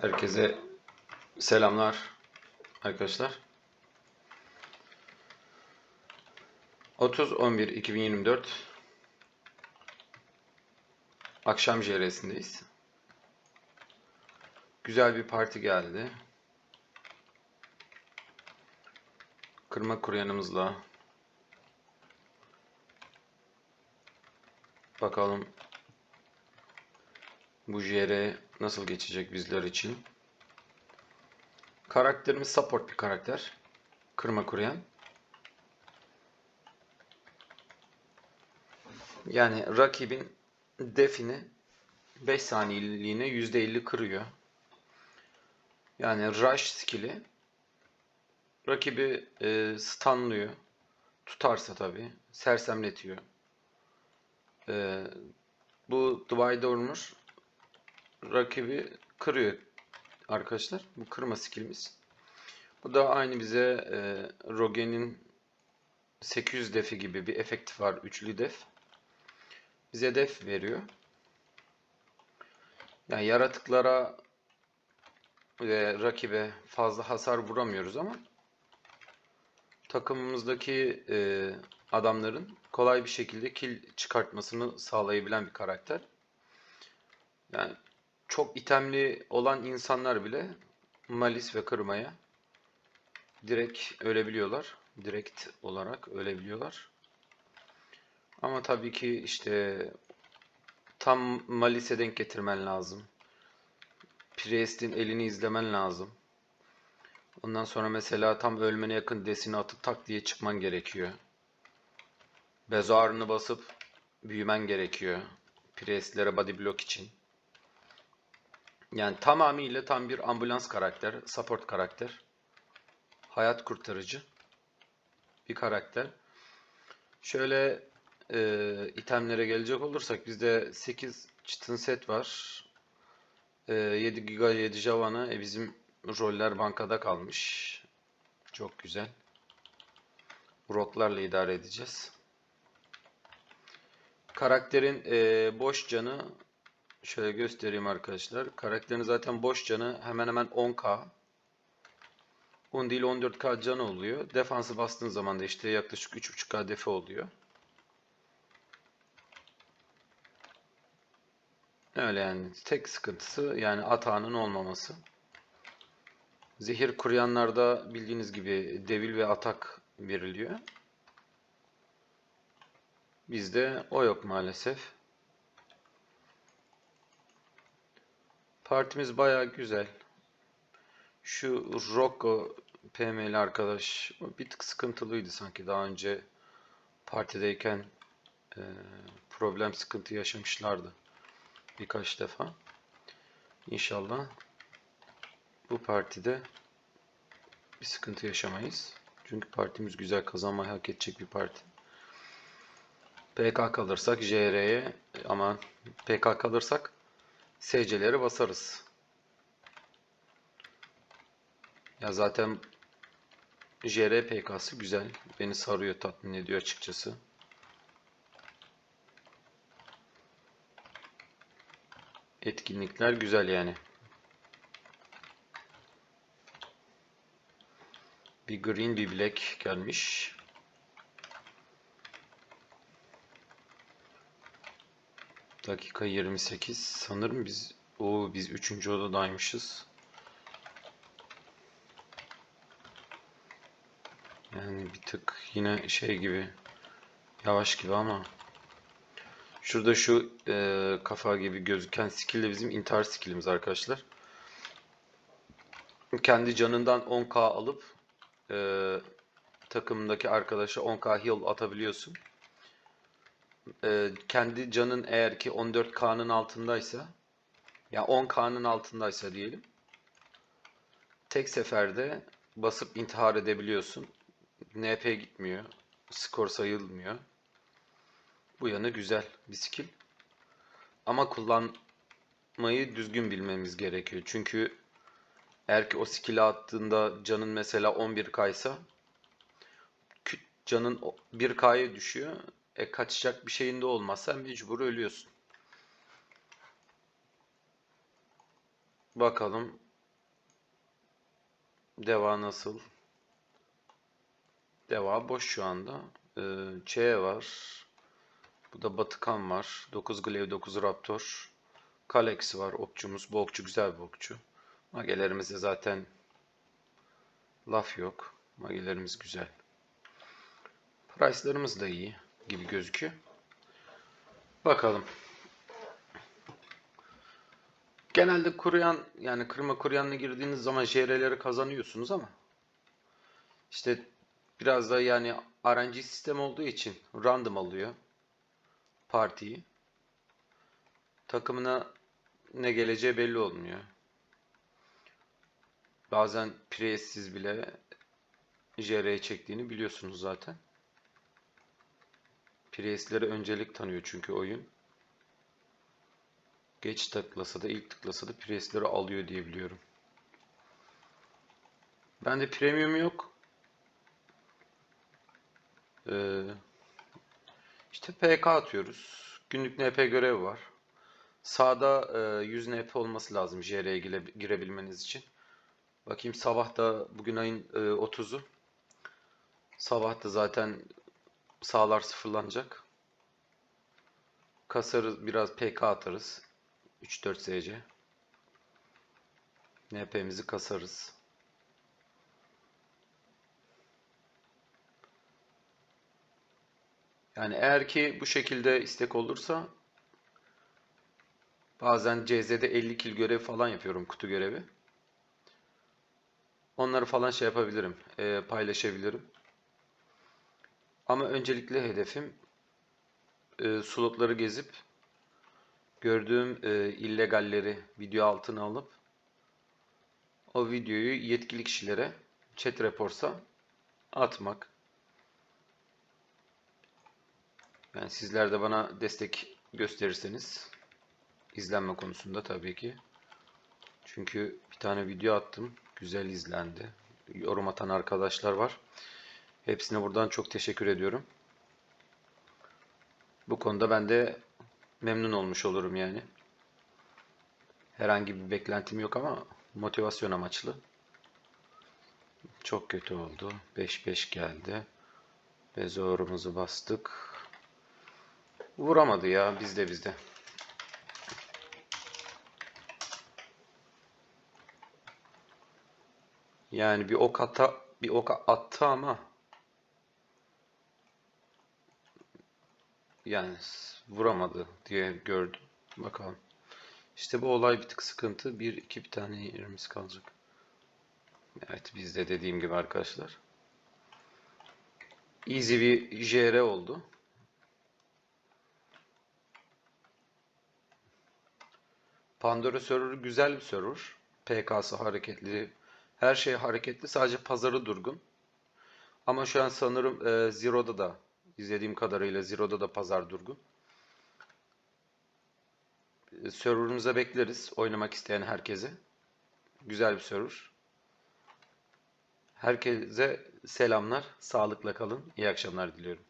Herkese selamlar arkadaşlar. 30-11-2024 akşam JR'sindeyiz. Güzel bir parti geldi. Kırma kuryanımızla bakalım bu JR nasıl geçecek bizler için. Karakterimiz support bir karakter. Kırma kuruyan. Yani rakibin defini 5 saniyeliğine %50 kırıyor. Yani rush skill'i rakibi e, stunlıyor. Tutarsa tabii. Sersemletiyor. E, bu Divide Armor rakibi kırıyor arkadaşlar. Bu kırma skillimiz. Bu da aynı bize e, Rogen'in 800 defi gibi bir efekti var. Üçlü def. Bize def veriyor. Yani yaratıklara ve rakibe fazla hasar vuramıyoruz ama takımımızdaki e, adamların kolay bir şekilde kill çıkartmasını sağlayabilen bir karakter. Yani çok itemli olan insanlar bile malis ve kırmaya direkt ölebiliyorlar. Direkt olarak ölebiliyorlar. Ama tabii ki işte tam malise denk getirmen lazım. Priest'in elini izlemen lazım. Ondan sonra mesela tam ölmene yakın desini atıp tak diye çıkman gerekiyor. Bezarını basıp büyümen gerekiyor. Priest'lere body block için. Yani tamamıyla tam bir ambulans karakter, support karakter. Hayat kurtarıcı bir karakter. Şöyle e, itemlere gelecek olursak bizde 8 çıtın set var. E, 7 Giga 7 Javan'ı e, bizim roller bankada kalmış. Çok güzel. Rotlarla idare edeceğiz. Karakterin e, boş canı Şöyle göstereyim arkadaşlar. Karakterin zaten boş canı hemen hemen 10k. 10 değil 14k canı oluyor. Defansı bastığın zaman da işte yaklaşık 3.5k defa oluyor. Öyle yani. Tek sıkıntısı yani atağının olmaması. Zehir kuruyanlarda bildiğiniz gibi devil ve atak veriliyor. Bizde o yok maalesef. Partimiz bayağı güzel. Şu Rocco PM'li arkadaş bir tık sıkıntılıydı sanki daha önce partideyken e, problem sıkıntı yaşamışlardı birkaç defa. İnşallah bu partide bir sıkıntı yaşamayız. Çünkü partimiz güzel kazanmayı hak edecek bir parti. PK kalırsak JR'ye ama PK kalırsak SC'leri basarız. Ya zaten JR PK'sı güzel. Beni sarıyor, tatmin ediyor açıkçası. Etkinlikler güzel yani. Bir green bir black gelmiş. Dakika 28. Sanırım biz o biz 3. odadaymışız. Yani bir tık yine şey gibi yavaş gibi ama şurada şu e, kafa gibi gözüken skill de bizim intihar skillimiz arkadaşlar. Kendi canından 10k alıp e, takımdaki arkadaşa 10k heal atabiliyorsun e, kendi canın eğer ki 14K'nın altındaysa ya yani 10K'nın altındaysa diyelim tek seferde basıp intihar edebiliyorsun. NP gitmiyor. Skor sayılmıyor. Bu yanı güzel bir skill. Ama kullanmayı düzgün bilmemiz gerekiyor. Çünkü eğer ki o skill'i attığında canın mesela 11K ise canın 1K'ya düşüyor. E kaçacak bir şeyin de olmazsa mecbur ölüyorsun. Bakalım. Deva nasıl? Deva boş şu anda. Ee, Ç var. Bu da Batıkan var. 9 Glaive 9 Raptor. Kalex var. Okçumuz. Bu okçu güzel bir okçu. Magelerimizde zaten laf yok. Magelerimiz güzel. Price'larımız da iyi gibi gözüküyor. Bakalım. Genelde kuruyan yani kırma kuruyanla girdiğiniz zaman JR'leri kazanıyorsunuz ama işte biraz da yani RNG sistem olduğu için random alıyor partiyi. Takımına ne geleceği belli olmuyor. Bazen Priest'siz bile JR'ye çektiğini biliyorsunuz zaten. Priest'lere öncelik tanıyor çünkü oyun. Geç tıklasa da ilk tıklasa da Priest'leri alıyor diye biliyorum. Bende premium yok. Ee, işte PK atıyoruz. Günlük NP görevi var. Sağda e, 100 NP olması lazım JR'ye gire- girebilmeniz için. Bakayım sabah da bugün ayın e, 30'u. Sabah da zaten sağlar sıfırlanacak. Kasarız biraz PK atarız. 3-4 SC. NP'mizi kasarız. Yani eğer ki bu şekilde istek olursa bazen CZ'de 50 kill görev falan yapıyorum kutu görevi. Onları falan şey yapabilirim, e, paylaşabilirim. Ama öncelikle hedefim e, slotları gezip gördüğüm e, illegalleri video altına alıp o videoyu yetkili kişilere chat reportsa atmak. Yani sizler de bana destek gösterirseniz izlenme konusunda tabii ki. Çünkü bir tane video attım. Güzel izlendi. Yorum atan arkadaşlar var. Hepsine buradan çok teşekkür ediyorum. Bu konuda ben de memnun olmuş olurum yani. Herhangi bir beklentim yok ama motivasyon amaçlı. Çok kötü oldu. 5-5 geldi. Ve zorumuzu bastık. Vuramadı ya bizde bizde. Yani bir ok ata bir ok attı ama yani vuramadı diye gördüm. Bakalım. İşte bu olay bir tık sıkıntı. Bir iki bir tane yerimiz kalacak. Evet bizde dediğim gibi arkadaşlar. Easy bir JR oldu. Pandora server güzel bir server. PK'sı hareketli. Her şey hareketli. Sadece pazarı durgun. Ama şu an sanırım e, Zero'da da izlediğim kadarıyla Zero'da da pazar durgun. E, server'ımıza bekleriz. Oynamak isteyen herkese. Güzel bir server. Herkese selamlar. Sağlıkla kalın. İyi akşamlar diliyorum.